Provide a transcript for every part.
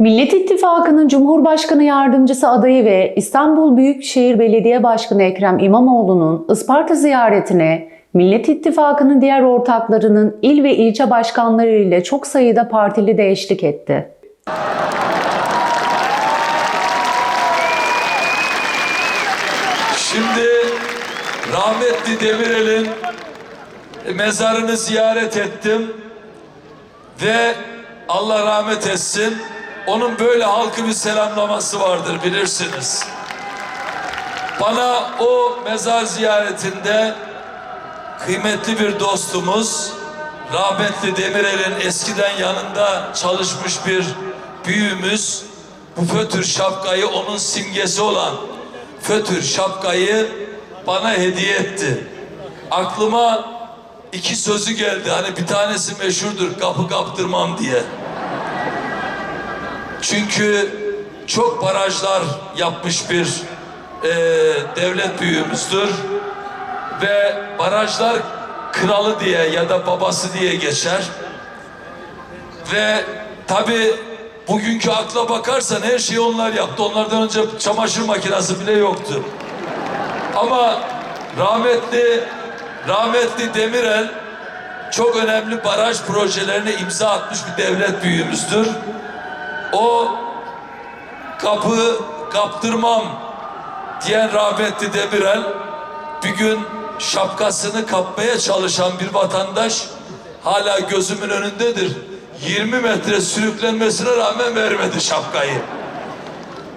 Millet İttifakı'nın Cumhurbaşkanı Yardımcısı adayı ve İstanbul Büyükşehir Belediye Başkanı Ekrem İmamoğlu'nun Isparta ziyaretine Millet İttifakı'nın diğer ortaklarının il ve ilçe başkanları ile çok sayıda partili de eşlik etti. Şimdi rahmetli Demirel'in mezarını ziyaret ettim ve Allah rahmet etsin. Onun böyle halkı bir selamlaması vardır bilirsiniz. Bana o mezar ziyaretinde kıymetli bir dostumuz rahmetli Demirel'in eskiden yanında çalışmış bir büyüğümüz bu fötür şapkayı onun simgesi olan fötür şapkayı bana hediye etti. Aklıma iki sözü geldi. Hani bir tanesi meşhurdur kapı kaptırmam diye. Çünkü çok barajlar yapmış bir eee, devlet büyüğümüzdür ve barajlar kralı diye ya da babası diye geçer. Ve tabi bugünkü akla bakarsan her şeyi onlar yaptı. Onlardan önce çamaşır makinesi bile yoktu. Ama rahmetli rahmetli Demirel çok önemli baraj projelerine imza atmış bir devlet büyüğümüzdür. O kapı kaptırmam diyen rahmetli Demirel bir gün şapkasını kapmaya çalışan bir vatandaş hala gözümün önündedir. 20 metre sürüklenmesine rağmen vermedi şapkayı.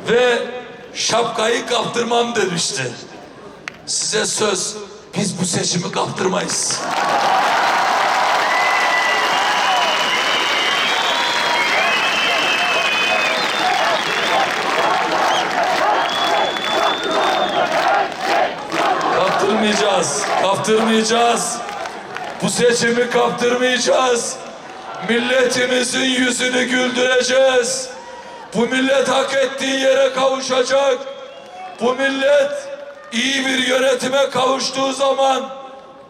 Ve şapkayı kaptırmam demişti. Size söz biz bu seçimi kaptırmayız. Kaptırmayacağız. Kaptırmayacağız. Bu seçimi kaptırmayacağız. Milletimizin yüzünü güldüreceğiz. Bu millet hak ettiği yere kavuşacak. Bu millet iyi bir yönetime kavuştuğu zaman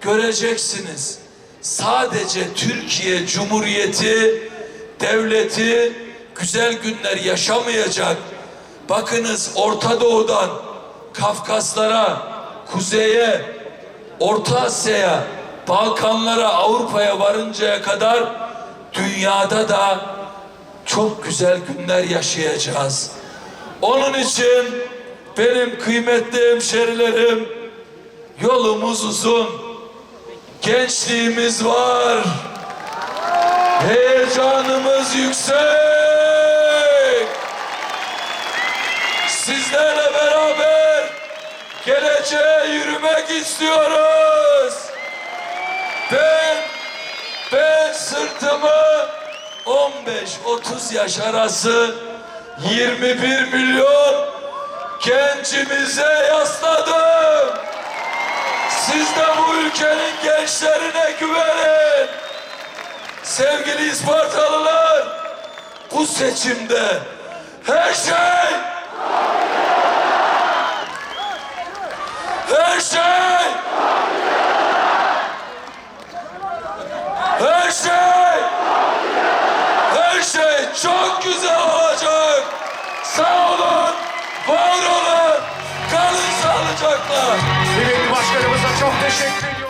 göreceksiniz. Sadece Türkiye Cumhuriyeti devleti güzel günler yaşamayacak. Bakınız Orta Doğu'dan Kafkaslara, kuzeye, Orta Asya'ya, Balkanlara, Avrupa'ya varıncaya kadar dünyada da çok güzel günler yaşayacağız. Onun için benim kıymetli hemşerilerim yolumuz uzun. Gençliğimiz var. Heyecanımız yüksek. Sizlerle beraber geleceğe yürümek istiyoruz. Ben ben sırtımı 15-30 yaş arası 21 milyon gencimize yasladım. Siz de bu ülkenin gençlerine güvenin. Sevgili İspartalılar, bu seçimde her şey her şey her şey her şey çok güzel olacak. Sağ olun, var olun, kalın sağlıcakla. Kıymetli başkanımıza çok teşekkür